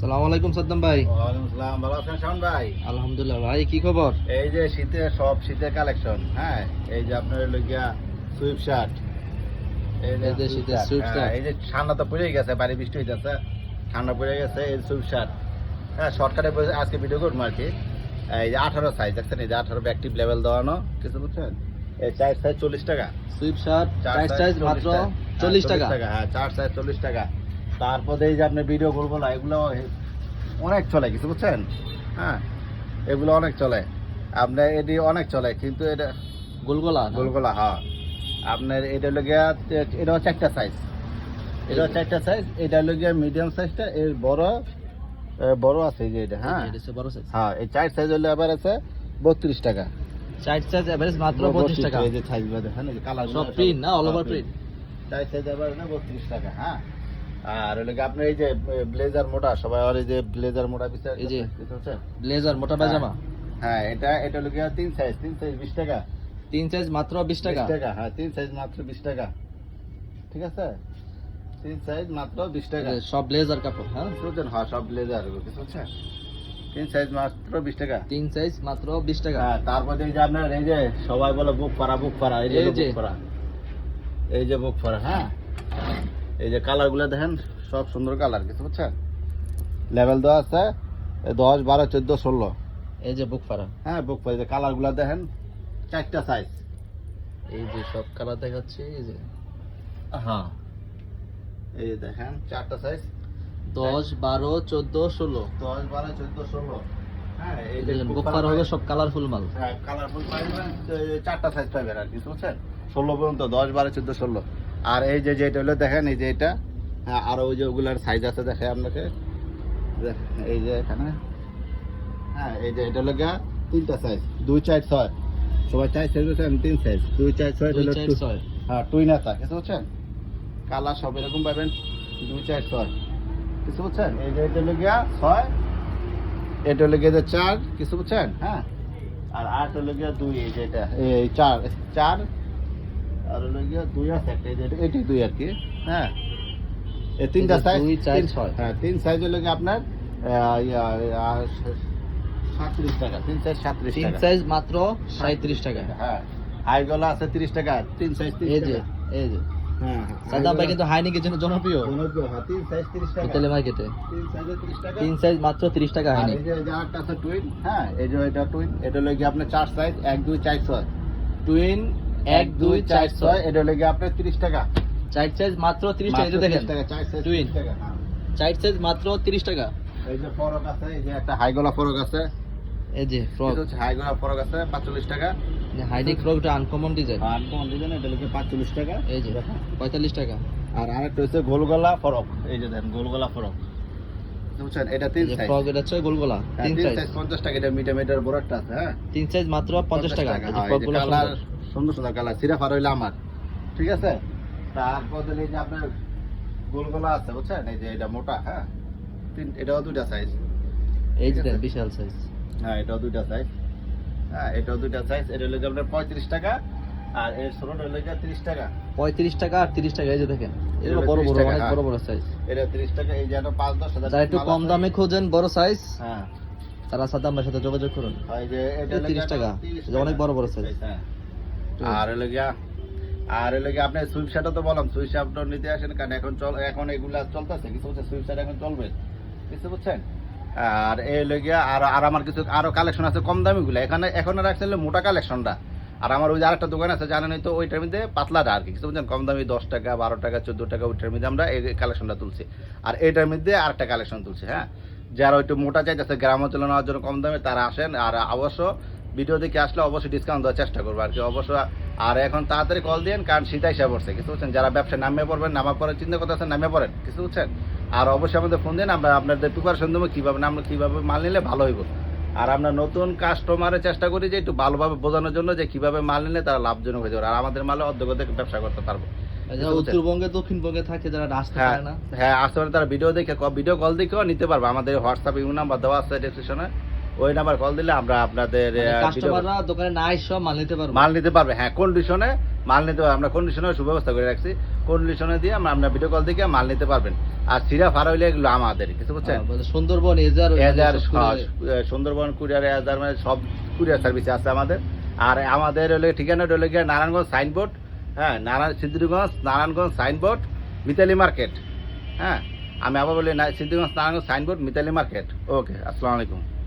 সালাম আলাইকুম সাদ্দাম ভাই। আসসালাম ভালো আছেন শাওন ভাই? আলহামদুলিল্লাহ ভাই কি খবর? এই যে শীতের সব শীতের কালেকশন হ্যাঁ? এই যে আপনার হলো গিয়া সুইপ শার্ট এই যে শীতের swift shirt। এই যে ঠান্ডা তো পড়ে গেছে বাড়ি বৃষ্টি হইতেছে ঠান্ডা পড়ে গেছে এই সুইপ শার্ট হ্যাঁ শর্টকাটে আজকে ভিডিও করব আর কি। এই যে আঠারো সাইজ দেখছেন এই যে আঠারো ব্যাকটিভ লেভেল দেওয়ানো কিছু বুঝছেন? এই চার সাইজ চল্লিশ টাকা। সুইপ শার্ট চার সাইজ মাত্র চল্লিশ টাকা। হ্যাঁ চার সাইজ চল্লিশ টাকা। তারপরে এই যে আপনি ভিডিও করব না এগুলো অনেক চলে কিছু বুঝছেন? হ্যাঁ এগুলো অনেক চলে। আপনার এটি অনেক চলে কিন্তু এটা গোলগোলা? গোলগোলা হ্যাঁ। আপনার এটা হলো গিয়া এটা হচ্ছে একটা সাইজ এটা হচ্ছে একটা সাইজ এটা হলো গিয়া মিডিয়াম সাইজটা এর বড় বড় আছে যে এটা হ্যাঁ। বড় সাইজ হ্যাঁ এই চার সাইজ হলে আবার আছে বত্রিশ টাকা। চার সাইজ এভারেজ মাত্র পঁচিশ টাকা। এই যে সাইজগুলো দেখেন এই কালার সব প্রিন্ট না? অল ওভার প্রিন্ট চার সাইজ আবার না বত্রিশ টাকা হ্যাঁ। আর হলো আপনার এই যে ব্লেজার মোটা সবাই আর এই যে ব্লেজার মোটা পিস এই যে। ব্লেজার মোটা পায়জামা? হ্যাঁ এটা এটা হলো গিয়ে তিন সাইজ তিন সাইজ বিশ টাকা। তিন সাইজ মাত্র বিশ টাকা? টাকা হ্যাঁ তিন সাইজ মাত্র বিশ টাকা। ঠিক আছে? তিন সাইজ মাত্র বিশ টাকা। সব ব্লেজার কাপড় হ্যাঁ? বুঝছেন হ্যাঁ সব ব্লেজার বুঝছেন তিন সাইজ মাত্র বিশ টাকা। তিন সাইজ মাত্র বিশ টাকা। হ্যাঁ তারপরে এই যে আপনার এই যে সবাই বলে বুক করা বুক করা এই যে এই যে। বুক করা। এই যে বুক করা হ্যাঁ? এই যে কালারগুলো দেখেন সব সুন্দর কালার কিছু বুঝছেন লেভেল দেওয়া আছে দশ বারো চোদ্দ ষোলো। এই যে বুক ফারা হ্যাঁ বুক পাই কালারগুলো দেখেন চারটা সাইজ এই যে সব কালার দেখাচ্ছে এই যে। হ্যাঁ এই দেখেন চারটা সাইজ দশ বারো চোদ্দ ষোলো। দশ বারো চোদ্দ ষোলো। হ্যাঁ এই যে যে বুক ফারা হবে সব কালারফুল মাল। হ্যাঁ কালারফুল চারটা সাইজ আর কি বুঝছেন? ষোলো পর্যন্ত দশ বারো চোদ্দ ষোলো। আর এই যে যেটা হলো দেখেন এই যে এটা হ্যাঁ আরও ওই যে ওগুলার সাইজ আছে দেখে আপনাকে। এই যে এখানে। হ্যাঁ এই যে এটা হলো গিয়া তিনটা সাইজ দুই চার ছয়। সবাই চার সাইজ বলছেন তিন সাইজ দুই চার ছয় হলো ছয়। হ্যাঁ টুইন কিছু বুঝছেন কালার সব এরকম পাবেন দুই চার ছয়। কিছু বুঝছেন এই যে এটা হলো গিয়া ছয় এটা হলো গিয়ে যে চার কিছু বুঝছেন হ্যাঁ আর আট হলো গিয়া দুই এই যে এটা এই চার চার আর হলো গিয়া দুই আছে একটা এটা- দুই আর কি? হ্যাঁ। এই তিনটা সাইজ দুই, চার, ছয়। হ্যাঁ তিন সাইজ হলো গিয়ে আপনার টাকা। তিন সাইজ সাতত্রিশ তিন সাইজ মাত্র সাঁত্রিশ টাকা। হ্যাঁ। হাই গলা আছে তিরিশ টাকা তিন সাইজ এই যে এই যে। হ্যাঁ সাদা ভাই কিন্তু হাইনিকের জন্য জনপ্রিয়। হ্যাঁ, তিন সাইজ টাকা। হোটেলে মার্কেটে তিন সাইজে তিরিশ টাকা। তিন সাইজ মাত্র তিরিশ টাকা আর হাইনিক এই যে আরেকটা আছে টুইন হ্যাঁ এই যে এটা টুইন এটা হলো গিয়ে আপনার চার সাইজ এক দুই চার ছয়। টুইন এক, দুই, চার, ছয়। এটা হলো গিয়ে আপনার তিরিশ টাকা। চার সাইজ মাত্র তিরিশ টাকা দেখেন। চার সাইজ টুইন। 30 টাকা হ্যাঁ। চার সাইজ মাত্র তিরিশ টাকা। এই যে ফরক আছে এই যে একটা হাই গলা ফরক আছে। এই যে ফ্রক। এটা হচ্ছে হাই গলা ফরক আছে পাঁচচল্লিশ টাকা। হাইনিক ফ্রকটা আনকমন ডিজাইন আর কোন এটা হলো গিয়ে টাকা। এই যে দেখেন। পঁয়তাল্লিশ টাকা। আর আরেকটা হচ্ছে গোলগলা ফরক। এই যে দেখেন ফরক। বুঝছেন? এটা তিন সাইজ ফ্রক এটা হচ্ছে হ্যাঁ, তিন সাইজ সাইজ পঞ্চাশ টাকা। এটা মিটার মিটার বড় একটা আছে হ্যাঁ। তিন সাইজ মাত্র পঞ্চাশ টাকা। এই যে হ্যাঁ, সুন্দর। সুন্দর কালার সিরাফার হইলে আমার। ঠিক আছে? তারপর যে আপনার গোলগোলা আছে বুঝছেন? এই যে এটা মোটা হ্যাঁ? তিন এটাও দুইটা সাইজ এই যে বিশাল সাইজ হ্যাঁ এটাও দুইটা সাইজ হ্যাঁ এটাও দুইটা সাইজ এটা হলো আপনার পঁয়ত্রিশ টাকা আর এর হলো তিরিশ টাকা। পঁয়ত্রিশ টাকা আর তিরিশ টাকা এই যে দেখেন। এগুলো এগুলো বড় বড় অনেক হ্যাঁ। বড় বড় সাইজ এটা তিরিশ টাকা এই যে একটা পাঁচ দশ হাজার যারা একটু কম দামে খোঁজেন বড় সাইজ হ্যাঁ। তারা সাদ্দাম ভাইয়ের সাথে যোগাযোগ করুন। এই যে এটা এই হলো 30 গিয়ে টাকা। 30 এই যে অনেক বড় বড় size। হ্যাঁ। আর হলো গিয়া, আর হলো গিয়া আপনি সুইপ শার্টও তো বললাম সুইপ শার্টও নিতে আসেন, কারণ এখন চল, এখন এগুলা চলতেছে, কিছু হচ্ছে সুইপ শার্ট এখন চলবে। কিছু বুঝছেন আর এই হলো গিয়া, আর আর আমার কিছু, আরও কালেকশন আছে কম দামি গুলা। এখানে, এখন রাখছে মোটা কালেকশনটা আর আমার ওই আরেকটা দোকান আছে জানেনই তো ওইটার মধ্যে পাতলাটা আর কি কিছু বুঝছেন কম দামি দশ টাকা, বারো টাকা, চোদ্দ টাকা, ওইটার মধ্যে আমরা এই কালেকশনটা তুলছি। আর এইটার মধ্যে আরেকটা কালেকশন তুলছি হ্যাঁ? যারা একটু মোটা চাইতেছে, গ্রাম অঞ্চলে নেওয়ার জন্য কম দামে, তারা আসেন। আর অবশ্য ভিডিও দেখে আসলে অবশ্যই ডিসকাউন্ট দেওয়ার চেষ্টা করব আর কি। অবশ্য আর এখন তাড়াতাড়ি কল দিন কারণ শীত এসে পড়ছে কিছু বুঝছেন যারা ব্যবসা নামে পড়বেন নামার পরে চিন্তা করতে আছেন নামিয়ে পড়েন কিছু বুঝছেন আর অবশ্যই আমাদের ফোন দিন আমরা আপনাদের প্রিপারেশন দেবো কীভাবে আমরা কীভাবে মাল নিলে ভালো হইব। আর আমরা নতুন কাস্টমারের চেষ্টা করি যে একটু ভালোভাবে বোঝানোর জন্য যে কীভাবে মাল নিলে তারা লাভজনক হয়ে যাবে। আর আমাদের মালে অর্ধেক অর্ধেক ব্যবসা করতে পারব উত্তরবঙ্গে দক্ষিণবঙ্গে থাকে যারা আসতে হ্যাঁ পারে না? হ্যাঁ আসতে পারে তারা ভিডিও দেখে ভিডিও কল দেখেও নিতে পারবে। আমাদের হোয়াটসঅ্যাপ ইউ নাম্বার দেওয়া আছে ডিসক্রিপশনে ওই নাম্বার কল দিলে আমরা আপনাদের কাস্টমাররা দোকানে না এসে মাল নিতে পারবে। মাল নিতে পারবে হ্যাঁ কন্ডিশনে মাল নিতে পারবে। আমরা কন্ডিশনে সুব্যবস্থা করে রাখছি। কন্ডিশনে দিয়ে আমরা আপনার ভিডিও কল দেখে মাল নিতে পারবেন। আর সিরা ফারা হইলে এগুলো আমাদের কিছু বুঝছেন? হ্যাঁ, মানে সুন্দরবন এজার এজার সুন্দরবন কুরিয়ার এজার মানে সব কুরিয়ার সার্ভিস আছে আমাদের। আর আমাদের হলে ঠিকানা হলে গিয়ে নারায়ণগঞ্জ সাইনবোর্ড হ্যাঁ নারায়ণ সিদ্ধিরগঞ্জ নারায়ণগঞ্জ সাইনবোর্ড মিতালি মার্কেট হ্যাঁ আমি আবার বলি Siddhirganj Narayanganj signboard Mitali market okay আসসালামু আলাইকুম।